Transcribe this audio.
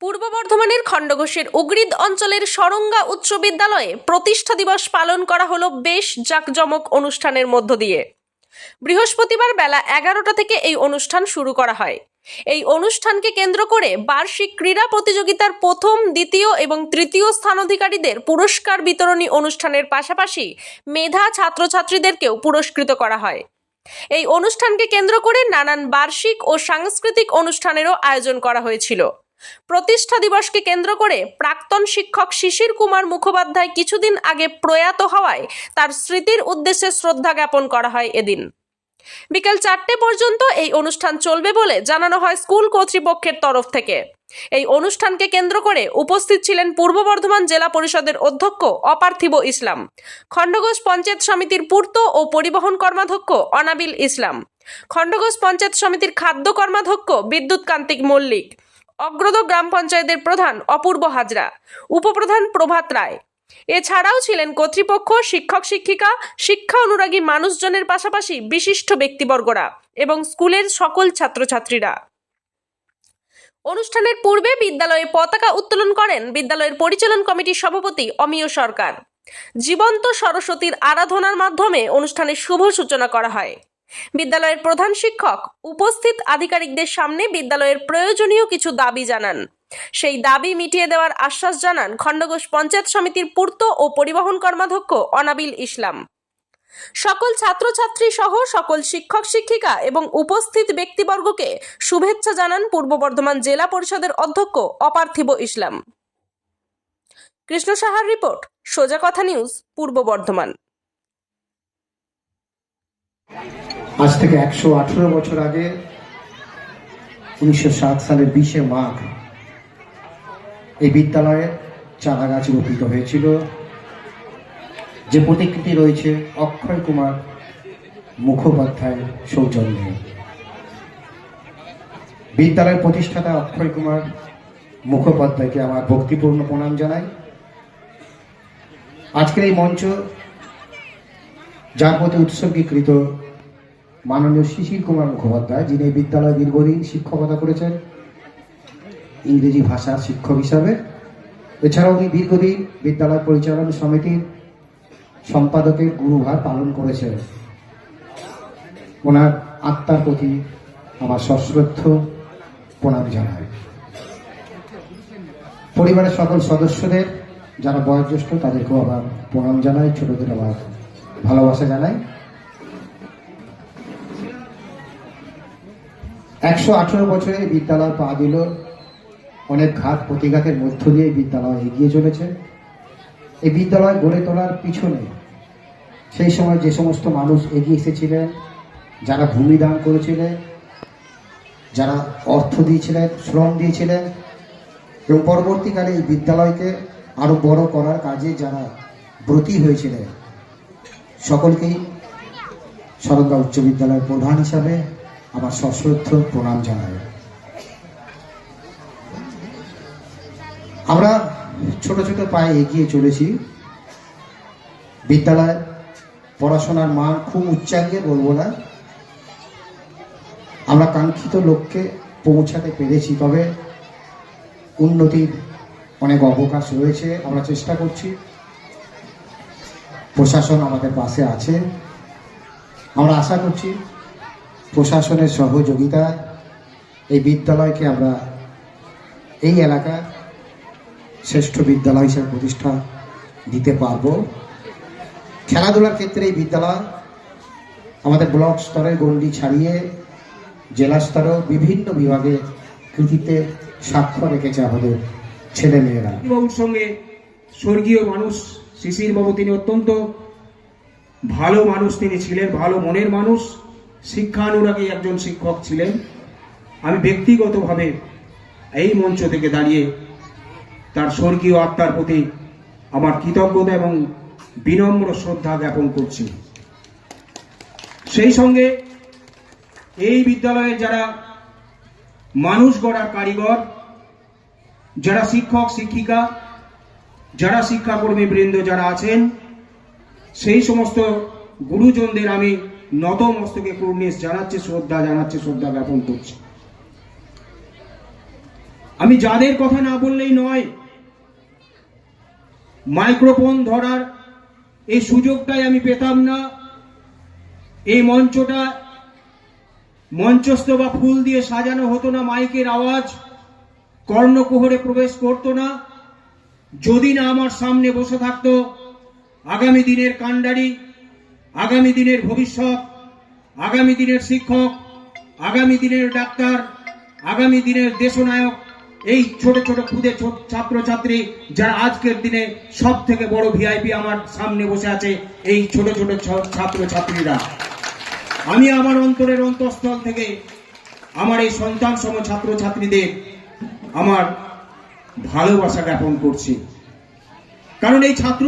পূর্ব বর্ধমানের খণ্ডঘোষের উগ্রিদ অঞ্চলের সরঙ্গা উচ্চ বিদ্যালয়ে প্রতিষ্ঠা দিবস পালন করা হলো বেশ জাঁকজমক অনুষ্ঠানের মধ্য দিয়ে। বৃহস্পতিবার বেলা এগারোটা থেকে এই অনুষ্ঠান শুরু করা হয়। এই অনুষ্ঠানকে কেন্দ্র করে বার্ষিক ক্রীড়া প্রতিযোগিতার প্রথম, দ্বিতীয় এবং তৃতীয় স্থানাধিকারীদের পুরস্কার বিতরণী অনুষ্ঠানের পাশাপাশি মেধা ছাত্রছাত্রীদেরকেও পুরস্কৃত করা হয়। এই অনুষ্ঠানকে কেন্দ্র করে নানান বার্ষিক ও সাংস্কৃতিক অনুষ্ঠানেরও আয়োজন করা হয়েছিল। প্রতিষ্ঠা দিবসকে কেন্দ্র করে প্রাক্তন শিক্ষক শিশির কুমার মুখোপাধ্যায় কিছুদিন আগে প্রয়াত হওয়ায় তার স্মৃতির উদ্দেশ্যে শ্রদ্ধা জ্ঞাপন করা হয় এদিন। বিকেল চারটে পর্যন্ত এই অনুষ্ঠান চলবে বলে জানানো হয় স্কুল কর্তৃপক্ষের তরফ থেকে। এই অনুষ্ঠানকে কেন্দ্র করে উপস্থিত ছিলেন পূর্ব বর্ধমান জেলা পরিষদের অধ্যক্ষ অপার্থিব ইসলাম খণ্ডঘোষ পঞ্চায়েত সমিতির পূর্ত ও পরিবহন কর্মাধ্যক্ষ অনাবিল ইসলাম খণ্ডঘোষ পঞ্চায়েত সমিতির খাদ্য কর্মাধ্যক্ষ বিদ্যুৎ কান্তিক মল্লিক অগ্রদ গ্রাম পঞ্চায়েতের প্রধান অপূর্ব হাজরা, উপপ্রধান প্রভাত রায়। এছাড়াও ছিলেন কর্তৃপক্ষ, শিক্ষক শিক্ষিকা, শিক্ষা অনুরাগী মানুষজনের পাশাপাশি বিশিষ্ট ব্যক্তিবর্গরা এবং স্কুলের সকল ছাত্রছাত্রীরা। অনুষ্ঠানের পূর্বে বিদ্যালয়ে পতাকা উত্তোলন করেন বিদ্যালয়ের পরিচালন কমিটির সভাপতি অমিয় সরকার। জীবন্ত সরস্বতীর আরাধনার মাধ্যমে অনুষ্ঠানের শুভ সূচনা করা হয়। বিদ্যালয়ের প্রধান শিক্ষক উপস্থিত আধিকারিকদের সামনে বিদ্যালয়ের প্রয়োজনীয় কিছু দাবি জানান। সেই দাবি মিটিয়ে দেওয়ার আশ্বাস জানান খণ্ডঘোষ পঞ্চায়েত সমিতির পূর্ত ও পরিবহন কর্মাধ্যক্ষ অনাবিল ইসলাম। সকল ছাত্রছাত্রী সহ সকল শিক্ষক শিক্ষিকা এবং উপস্থিত ব্যক্তিবর্গকে শুভেচ্ছা জানান পূর্ব বর্ধমান জেলা পরিষদের অধ্যক্ষ অপার্থিব ইসলাম। কৃষ্ণ সাহার রিপোর্ট, সোজা কথা নিউজ, পূর্ব বর্ধমান। আজ থেকে একশো আঠেরো বছর আগে উনিশশো সাত সালের বিশে মাঘ এই বিদ্যালয়ে চারা গাছ রোপিত হয়েছিল। যে প্রতিকৃতি রয়েছে, অক্ষয় কুমার মুখোপাধ্যায় সৌজন্যে। বিদ্যালয়ের প্রতিষ্ঠাতা অক্ষয় কুমার মুখোপাধ্যায়কে আমার ভক্তিপূর্ণ প্রণাম জানাই। আজকের এই মঞ্চ যার প্রতি উৎসর্গীকৃত মাননীয় শিশির কুমার মুখোপাধ্যায়, যিনি এই বিদ্যালয়ে দীর্ঘদিন শিক্ষকতা করেছেন, ইংরেজি ভাষার শিক্ষক হিসাবে। এছাড়াও উনি দীর্ঘদিন বিদ্যালয় পরিচালনা সমিতির সম্পাদকের গুরুভার পালন করেছেন। ওনার আত্মার প্রতি আমার সশ্রদ্ধ প্রণাম জানায় পরিবারের সকল সদস্যদের, যারা বয়োজ্যেষ্ঠ, তাদেরকেও আবার প্রণাম জানাই, ছোটদের আবার ভালোবাসা জানাই। একশো আঠেরো বছরে বিদ্যালয় পা দিল। অনেক ঘাত প্রতিঘাতের মধ্য দিয়ে বিদ্যালয় এগিয়ে চলেছে। এই বিদ্যালয় গড়ে তোলার পিছনে সেই সময় যে সমস্ত মানুষ এগিয়ে এসেছিলেন, যারা ভূমি দান করেছিলেন, যারা অর্থ দিয়েছিলেন, শ্রম দিয়েছিলেন, এবং পরবর্তীকালে এই বিদ্যালয়কে আরও বড় করার কাজে যারা ব্রতী হয়েছিলেন, সকলকেই সরঙ্গা উচ্চ বিদ্যালয়ের প্রধান হিসাবে আমার সশ্রদ্ধ প্রণাম জানাই। আমরা ছোট ছোট পায়ে এগিয়ে চলেছি। বিদ্যালয় পড়াশোনার মান খুব উচ্চাঙ্গে বলব না। আমরা কাঙ্ক্ষিত লক্ষ্যে পৌঁছাতে পেরেছি, তবে উন্নতির অনেক অবকাশ রয়েছে, আমরা চেষ্টা করছি। প্রশাসন আমাদের পাশে আছে। আমরা আশা করছি প্রশাসনের সহযোগিতা এই বিদ্যালয়কে আমরা এই এলাকার শ্রেষ্ঠ বিদ্যালয় হিসেবে প্রতিষ্ঠা দিতে পারব। খেলাধুলার ক্ষেত্রে এই বিদ্যালয় আমাদের ব্লক স্তরের গণ্ডি ছাড়িয়ে জেলা স্তরেও বিভিন্ন বিভাগে কৃতিত্বে স্বাক্ষর রেখেছে আমাদের ছেলে মেয়েরা সঙ্গে স্বর্গীয় মানুষ শিশির বাবু, তিনি অত্যন্ত ভালো মানুষ, তিনি ছিলেন ভালো মনের মানুষ। শিক্ষানুরাগী একজন শিক্ষক ছিলেন। আমি ব্যক্তিগতভাবে এই মঞ্চ থেকে দাঁড়িয়ে তার স্বর্গীয় আত্মার প্রতি আমার কৃতজ্ঞতা এবং বিনম্র শ্রদ্ধা জ্ঞাপন করছি। সেই সঙ্গে এই বিদ্যালয়ের যারা মানুষ গড়ার কারিগর, যারা শিক্ষক, শিক্ষিকা, যারা শিক্ষাকর্মী বৃন্দ যারা আছেন, সেই সমস্ত গুরুজনদের আমি নত মস্তকে কুর্নিশ জানাচ্ছি, শ্রদ্ধা জানাচ্ছে, শ্রদ্ধা জ্ঞাপন করছে। আমি যাদের কথা না বললেই নয়, মাইক্রোফোন ধরার এই সুযোগটাই আমি পেতাম না। এই মঞ্চটা, মঞ্চস্থ বা ফুল দিয়ে সাজানো হতো না মাইকের আওয়াজ, কর্ণকুহরে প্রবেশ করতো না। যদি না আমার সামনে বসে থাকতো, আগামী দিনের কাণ্ডারি আগামী দিনের ভবিষ্যৎ, আগামী দিনের শিক্ষক, আগামী দিনের ডাক্তার, আগামী দিনের দেশনায়ক, এই ছোট ছোট খুদে ছাত্রছাত্রী যারা আজকের দিনে সব থেকে বড় ভিআইপি আমার সামনে বসে আছে, এই ছোট ছোট ছাত্রছাত্রীরা। আমি আমার অন্তরের অন্তঃস্থল থেকে আমার এই সন্তান সম ছাত্রছাত্রীদের আমার ভালোবাসা জ্ঞাপন করছি। কারণ এই ছাত্র